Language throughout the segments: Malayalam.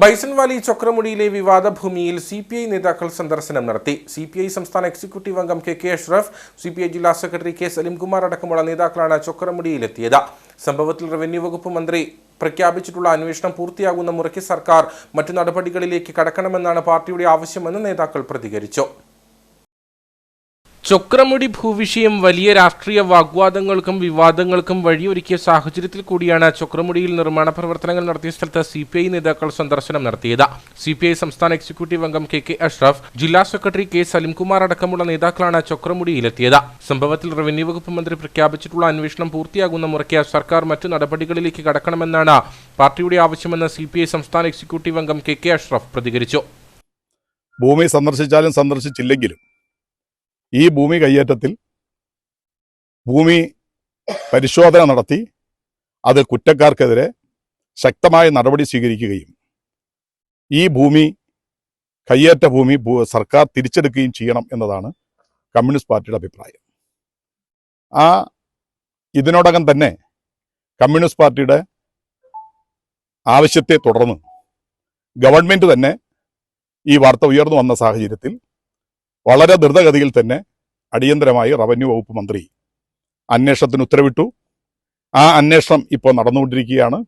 ബൈസൺ വാലി ചക്രമുടിയിലെ വിവാദ ഭൂമിയിൽ സി പി ഐ നേതാക്കൾ സന്ദർശനം നടത്തി. സി പി ഐ സംസ്ഥാന എക്സിക്യൂട്ടീവ് അംഗം K K Ashraf C P I ജില്ലാ സെക്രട്ടറി കെ സലീംകുമാർ അടക്കമുള്ള നേതാക്കളാണ് ചക്രമുടിയിലെത്തിയത്. സംഭവത്തിൽ റവന്യൂ വകുപ്പ് മന്ത്രി പ്രഖ്യാപിച്ചിട്ടുള്ള അന്വേഷണം പൂർത്തിയാകുന്ന മുറയ്ക്ക് സർക്കാർ മറ്റു നടപടികളിലേക്ക് കടക്കണമെന്നാണ് പാർട്ടിയുടെ ആവശ്യമെന്ന് നേതാക്കൾ പ്രതികരിച്ചു. ചൊക്രമുടി ഭൂവിഷയം വലിയ രാഷ്ട്രീയ വാഗ്വാദങ്ങൾക്കും വിവാദങ്ങൾക്കും വഴിയൊരുക്കിയ സാഹചര്യത്തിൽ കൂടിയാണ് ചൊക്രമുടിയിൽ നിർമ്മാണ പ്രവർത്തനങ്ങൾ നടത്തിയ സ്ഥലത്ത് സി പി ഐ നേതാക്കൾ സന്ദർശനം നടത്തിയത്. സി പി ഐ സംസ്ഥാന എക്സിക്യൂട്ടീവ് അംഗം കെ കെ അഷ്റഫ് ജില്ലാ സെക്രട്ടറി കെ സലിംകുമാർ അടക്കമുള്ള നേതാക്കളാണ് ചൊക്രമുടിയിലെത്തിയത്. സംഭവത്തിൽ റവന്യൂ വകുപ്പ് മന്ത്രി പ്രഖ്യാപിച്ചിട്ടുള്ള അന്വേഷണം പൂർത്തിയാകുന്ന മുറയ്ക്ക് സർക്കാർ മറ്റു നടപടികളിലേക്ക് കടക്കണമെന്നാണ് പാർട്ടിയുടെ ആവശ്യമെന്ന് സി പി ഐ സംസ്ഥാന എക്സിക്യൂട്ടീവ് അംഗം കെ കെ അഷ്റഫ് പ്രതികരിച്ചു. ഭൂമി സന്ദർശിച്ചാലും സന്ദർശിച്ചില്ലെങ്കിലും ഈ ഭൂമി കയ്യേറ്റത്തിൽ ഭൂമി പരിശോധന നടത്തി അത് കുറ്റക്കാർക്കെതിരെ ശക്തമായ നടപടി സ്വീകരിക്കുകയും ഈ ഭൂമി കയ്യേറ്റ ഭൂമി സർക്കാർ തിരിച്ചെടുക്കുകയും ചെയ്യണം എന്നതാണ് കമ്മ്യൂണിസ്റ്റ് പാർട്ടിയുടെ അഭിപ്രായം. ആ ഇതിനോടകം തന്നെ കമ്മ്യൂണിസ്റ്റ് പാർട്ടിയുടെ ആവശ്യത്തെ തുടർന്ന് ഗവൺമെന്റ് തന്നെ ഈ വാർത്ത ഉയർന്നു വന്ന സാഹചര്യത്തിൽ വളരെ ദ്രുതഗതിയിൽ തന്നെ അടിയന്തരമായി റവന്യൂ വകുപ്പ് മന്ത്രി അന്വേഷണത്തിന് ഉത്തരവിട്ടു. ആ അന്വേഷണം ഇപ്പോൾ നടന്നുകൊണ്ടിരിക്കുകയാണ്.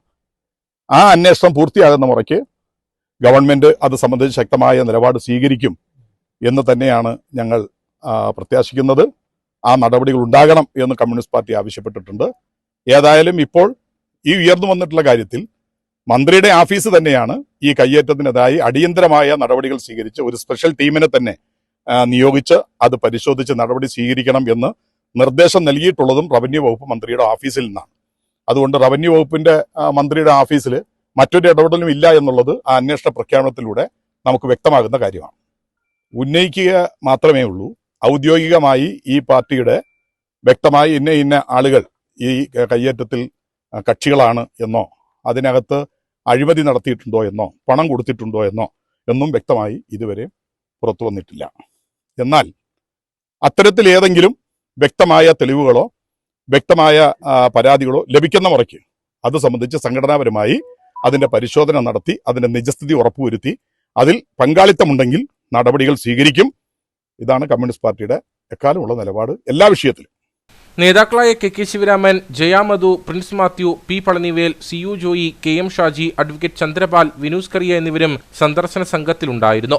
ആ അന്വേഷണം പൂർത്തിയാകുന്ന മുറയ്ക്ക് ഗവൺമെന്റ് അത് സംബന്ധിച്ച് ശക്തമായ നിലപാട് സ്വീകരിക്കും എന്ന് തന്നെയാണ് ഞങ്ങൾ പ്രത്യാശിക്കുന്നത്. ആ നടപടികൾ ഉണ്ടാകണം എന്ന് കമ്മ്യൂണിസ്റ്റ് പാർട്ടി ആവശ്യപ്പെട്ടിട്ടുണ്ട്. ഏതായാലും ഇപ്പോൾ ഈ ഉയർന്നു വന്നിട്ടുള്ള കാര്യത്തിൽ മന്ത്രിയുടെ ഓഫീസ് തന്നെയാണ് ഈ കയ്യേറ്റത്തിനെതിരായി അടിയന്തരമായ നടപടികൾ സ്വീകരിച്ച് ഒരു സ്പെഷ്യൽ ടീമിനെ തന്നെ നിയോഗിച്ച് അത് പരിശോധിച്ച് നടപടി സ്വീകരിക്കണം എന്ന് നിർദ്ദേശം നൽകിയിട്ടുള്ളതും റവന്യൂ വകുപ്പ് മന്ത്രിയുടെ ഓഫീസിൽ നിന്നാണ്. അതുകൊണ്ട് റവന്യൂ വകുപ്പിന്റെ മന്ത്രിയുടെ ഓഫീസിൽ മറ്റൊരു ഇടപെടലും ഇല്ല എന്നുള്ളത് ആ അന്വേഷണ പ്രഖ്യാപനത്തിലൂടെ നമുക്ക് വ്യക്തമാകുന്ന കാര്യമാണ്. ഉന്നയിക്കുക മാത്രമേ ഉള്ളൂ. ഔദ്യോഗികമായി ഈ പാർട്ടിയുടെ വ്യക്തമായി ഇന്ന ഇന്ന ആളുകൾ ഈ കയ്യേറ്റത്തിൽ കക്ഷികളാണ് എന്നോ അതിനകത്ത് അഴിമതി നടത്തിയിട്ടുണ്ടോ എന്നോ പണം കൊടുത്തിട്ടുണ്ടോ എന്നോ എന്നും വ്യക്തമായി ഇതുവരെ പുറത്തു വന്നിട്ടില്ല. എന്നാൽ അത്തരത്തിൽ ഏതെങ്കിലും വ്യക്തമായ തെളിവുകളോ വ്യക്തമായ പരാതികളോ ലഭിക്കുന്ന മുറയ്ക്ക് അത് സംബന്ധിച്ച് സംഘടനാപരമായി അതിന്റെ പരിശോധന നടത്തി അതിന്റെ നിജസ്ഥിതി ഉറപ്പുവരുത്തി അതിൽ പങ്കാളിത്തമുണ്ടെങ്കിൽ നടപടികൾ സ്വീകരിക്കും. ഇതാണ് കമ്മ്യൂണിസ്റ്റ് പാർട്ടിയുടെ എക്കാലമുള്ള നിലപാട് എല്ലാ വിഷയത്തിലും. നേതാക്കളായ K K Sivaraman Jayamadhu Prince Mathew P Palanivel C U Joy K M Shaji advocate Chandrapal Vinoos Kariya എന്നിവരും സന്ദർശന സംഘത്തിലുണ്ടായിരുന്നു.